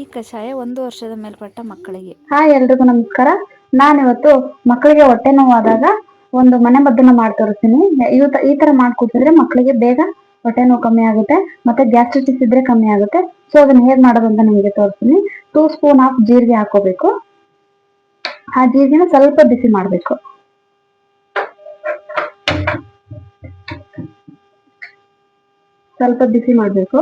ಈ ಕಷಾಯ ಒಂದು ವರ್ಷದ ಮೇಲ್ಪಟ್ಟ ಮಕ್ಕಳಿಗೆ. ಹಾಯ್ ಎಲ್ರಿಗೂ ನಮಸ್ಕಾರ. ನಾನಿವತ್ತು ಮಕ್ಕಳಿಗೆ ಹೊಟ್ಟೆ ನೋವಾದಾಗ ಒಂದು ಮನೆ ಮದ್ದನ್ನ ಮಾಡಿ ಈ ತರ ಮಾಡ್ಕೊಟ್ಟಿದ್ರೆ ಮಕ್ಕಳಿಗೆ ಬೇಗ ಹೊಟ್ಟೆ ನೋವು ಕಮ್ಮಿ ಆಗುತ್ತೆ, ಮತ್ತೆ ಗ್ಯಾಸ್ಟ್ರಿಟಿಸ್ ಇದ್ರೆ ಕಮ್ಮಿ ಆಗುತ್ತೆ. ಸೊ ಅದನ್ನ ಹೇಗ್ ಮಾಡೋದಂತ ಅಂತ ನಿಮಗೆ ತೋರಿಸ್ತೀನಿ. ಟೂ ಸ್ಪೂನ್ ಆಫ್ ಜೀರಿಗೆ ಹಾಕೋಬೇಕು. ಆ ಜೀರಿಗೆನ ಸ್ವಲ್ಪ ಬಿಸಿ ಮಾಡ್ಬೇಕು. ಸ್ವಲ್ಪ ಬಿಸಿ ಮಾಡ್ಬೇಕು.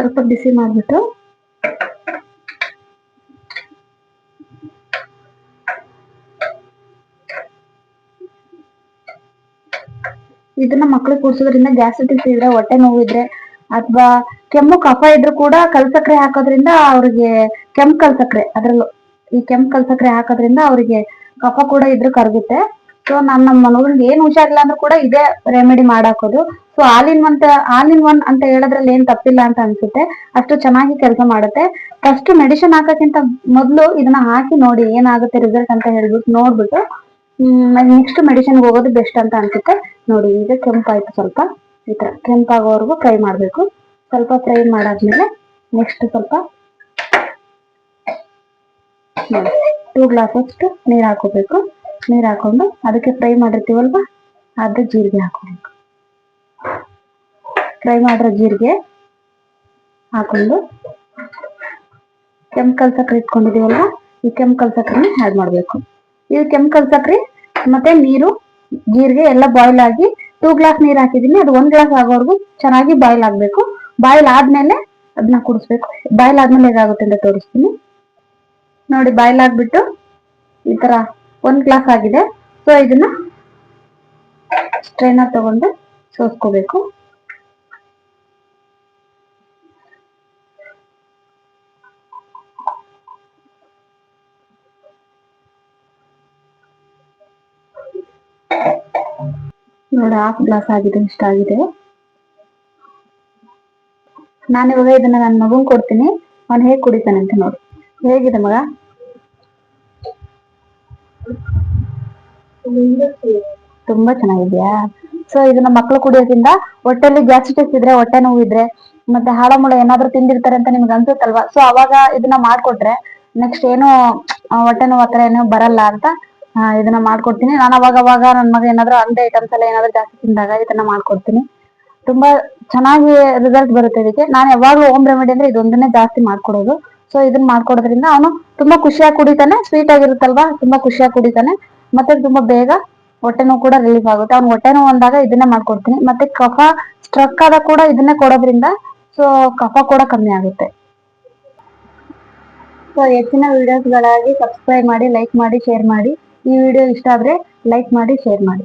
ಸ್ವಲ್ಪ ಬಿಸಿ ಮಾಡ್ಬಿಟ್ಟು. ಇದನ್ನ ಮಕ್ಳು ಕುಡ್ಸೋದ್ರಿಂದ ಗ್ಯಾಸ್ಟ್ರಿಟಿಸ್ ಇದ್ರೆ, ಹೊಟ್ಟೆ ನೋವು ಇದ್ರೆ, ಅಥವಾ ಕೆಮ್ಮು ಕಫ ಇದ್ರೂ ಕೂಡ ಕಲ್ಸಕ್ರೆ ಹಾಕೋದ್ರಿಂದ ಅವ್ರಿಗೆ ಕೆಂಪು ಕಲ್ಸಕ್ರೆ, ಅದ್ರಲ್ಲೂ ಈ ಕೆಂಪು ಕಲ್ಸಕ್ರೆ ಹಾಕೋದ್ರಿಂದ ಅವ್ರಿಗೆ ಕಫ ಕೂಡ ಇದ್ರು ಕರಗುತ್ತೆ. ಸೊ ನಾನು ನಮ್ಮ ಮಗಳಿಗೆ ಏನ್ ಹುಷಾರಿಲ್ಲ ಅಂದ್ರೂ ಕೂಡ ಇದೇ remedy ಮಾಡಾಕೋದು. So all in one all in one ಅಂತ ಹೇಳೋದ್ರಲ್ಲಿ ಏನ್ ತಪ್ಪಿಲ್ಲ ಅಂತ ಅನ್ಸುತ್ತೆ. ಅಷ್ಟು ಚೆನ್ನಾಗಿ ಕೆಲಸ ಮಾಡುತ್ತೆ. ಫಸ್ಟ್ ಮೆಡಿಸಿನ್ ಹಾಕೋಕ್ಕಿಂತ ಮೊದಲು ಇದನ್ನ ಹಾಕಿ ನೋಡಿ ಏನಾಗುತ್ತೆ ರಿಸಲ್ಟ್ ಅಂತ ಹೇಳ್ಬಿಟ್ಟು ನೋಡ್ಬಿಟ್ಟು ನೆಕ್ಸ್ಟ್ ಮೆಡಿಸಿನ್ ಹೋಗೋದು ಬೆಸ್ಟ್ ಅಂತ ಅನ್ಸುತ್ತೆ. ನೋಡಿ, ಈಗ ಕೆಂಪಾಯ್ತು ಸ್ವಲ್ಪ. ಈ ತರ ಕೆಂಪಾಗೋವರೆಗೂ ಫ್ರೈ ಮಾಡ್ಬೇಕು. ಸ್ವಲ್ಪ ಫ್ರೈ ಮಾಡಾದ್ಮೇಲೆ ನೆಕ್ಸ್ಟ್ ಸ್ವಲ್ಪ ಟೂ ಗ್ಲಾಸ್ ಅಷ್ಟು ನೀರ್ ಹಾಕೋಬೇಕು. ನೀರ್ ಹಾಕೊಂಡು ಅದಕ್ಕೆ ಫ್ರೈ ಮಾಡಿರ್ತೀವಲ್ವಾ? ಅದ ಜೀರಿಗೆ ಹಾಕೋಬೇಕು. ಫ್ರೈ ಮಾಡಿರೋ ಜೀರಿಗೆ ಹಾಕೊಂಡು ಕೆಂಪಲ್ ಸಕ್ಕರೆ ಇಟ್ಕೊಂಡಿದೀವಲ್ವಾ ಈ ಕೆಮಿಕಲ್ ಸಕ್ಕರೆನ ಆ್ಯಡ್ ಮಾಡಬೇಕು. ಇದು ಕೆಮಿಕಲ್ ಸಕ್ಕರೆ ಮತ್ತೆ ನೀರು, ಜೀರಿಗೆ ಎಲ್ಲ ಬಾಯ್ಲ್ ಆಗಿ ಟೂ ಗ್ಲಾಸ್ ನೀರು ಹಾಕಿದ್ದೀನಿ. ಅದು ಒಂದ್ ಗ್ಲಾಸ್ ಆಗೋವರೆಗೂ ಚೆನ್ನಾಗಿ ಬಾಯ್ಲ್ ಆಗಬೇಕು. ಬಾಯ್ಲ್ ಆದ್ಮೇಲೆ ಅದನ್ನ ಕುಡಿಸ್ಬೇಕು. ಬಾಯ್ಲ್ ಆದ್ಮೇಲೆ ಹೇಗಾಗುತ್ತೆ ಅಂತ ತೋರಿಸ್ತೀನಿ. ನೋಡಿ ಬಾಯ್ಲ್ ಆಗ್ಬಿಟ್ಟು ಈ ತರ ಒಂದ್ ಗ್ಲಾಸ್ ಆಗಿದೆ. ಸೊ ಇದನ್ನ ಸ್ಟ್ರೈನರ್ ತಗೊಂಡು ಸೋಸ್ಕೋಬೇಕು. ನೋಡಿ ಹಾಫ್ ಗ್ಲಾಸ್ ಆಗಿದೆ, ಇಷ್ಟ ಆಗಿದೆ. ನಾನಿವಾಗ ಇದನ್ನ ನನ್ನ ಮಗನ್ ಕೊಡ್ತೀನಿ. ಅವ್ನು ಹೇಗ್ ಕುಡಿತಾನೆ ಅಂತ ನೋಡಿ. ಹೇಗಿದೆ ಮಗ? ತುಂಬಾ ಚೆನ್ನಾಗಿದ್ಯಾ? ಸೊ ಇದನ್ನ ಮಕ್ಕಳು ಕುಡಿಯೋದ್ರಿಂದ ಹೊಟ್ಟೆಲಿ ಗ್ಯಾಸ್ಟ್ರಿಟಿಸ್ ಇದ್ರೆ, ಹೊಟ್ಟೆ ನೋವು ಇದ್ರೆ, ಮತ್ತೆ ಹಾಳಮೂಳ ಏನಾದ್ರೂ ತಿಂದಿರ್ತಾರೆ ಅಂತ ನಿಮ್ಗೆ ಅನ್ಸುತ್ತಲ್ವಾ? ಸೊ ಅವಾಗ ಇದನ್ನ ಮಾಡ್ಕೊಟ್ರೆ ನೆಕ್ಸ್ಟ್ ಏನು ಹೊಟ್ಟೆ ನೋವು ಆತರ ಏನು ಬರಲ್ಲ ಅಂತ ಇದನ್ನ ಮಾಡ್ಕೊಡ್ತೀನಿ. ನಾನು ಅವಾಗ ಅವಾಗ ನನ್ ಮಗ ಏನಾದ್ರೂ ಅಂಗಡಿ ಐಟಮ್ಸ್ ಎಲ್ಲ ಏನಾದ್ರೂ ಜಾಸ್ತಿ ತಿಂದಾಗ ಇದನ್ನ ಮಾಡ್ಕೊಡ್ತೀನಿ. ತುಂಬಾ ಚೆನ್ನಾಗಿ ರಿಸಲ್ಟ್ ಬರುತ್ತೆ ಇದಕ್ಕೆ. ನಾನು ಯಾವಾಗ್ಲೂ ಹೋಮ್ ರೆಮಿಡಿ ಅಂದ್ರೆ ಇದೊಂದನ್ನೇ ಜಾಸ್ತಿ ಮಾಡ್ಕೊಡೋದು. ಸೊ ಇದನ್ನ ಮಾಡ್ಕೊಡೋದ್ರಿಂದ ಅವನು ತುಂಬಾ ಖುಷಿಯಾಗಿ ಕುಡಿತಾನೆ ಸ್ವೀಟ್ ಆಗಿರುತ್ತಲ್ವಾ? ತುಂಬಾ ಖುಷಿಯಾಗಿ ಕುಡಿತಾನೆ. ಮತ್ತೆ ತುಂಬಾ ಬೇಗ ಹೊಟ್ಟೆ ನೋವು ಕೂಡ ರಿಲೀಫ್ ಆಗುತ್ತೆ. ಅವ್ನು ಹೊಟ್ಟೆ ನೋವು ಅಂದಾಗ ಇದನ್ನ ಮಾಡ್ಕೊಡ್ತೀನಿ. ಮತ್ತೆ ಕಫ ಸ್ಟ್ರಕ್ ಆದ ಕೂಡ ಇದನ್ನೇ ಕೊಡೋದ್ರಿಂದ ಸೊ ಕಫ ಕೂಡ ಕಮ್ಮಿ ಆಗುತ್ತೆ. ಸೊ ಹೆಚ್ಚಿನ ವಿಡಿಯೋಸ್ಗಳಾಗಿ ಸಬ್ಸ್ಕ್ರೈಬ್ ಮಾಡಿ ಲೈಕ್ ಮಾಡಿ ಶೇರ್ ಮಾಡಿ. ಈ ವಿಡಿಯೋ ಇಷ್ಟ ಆದ್ರೆ ಲೈಕ್ ಮಾಡಿ ಶೇರ್ ಮಾಡಿ.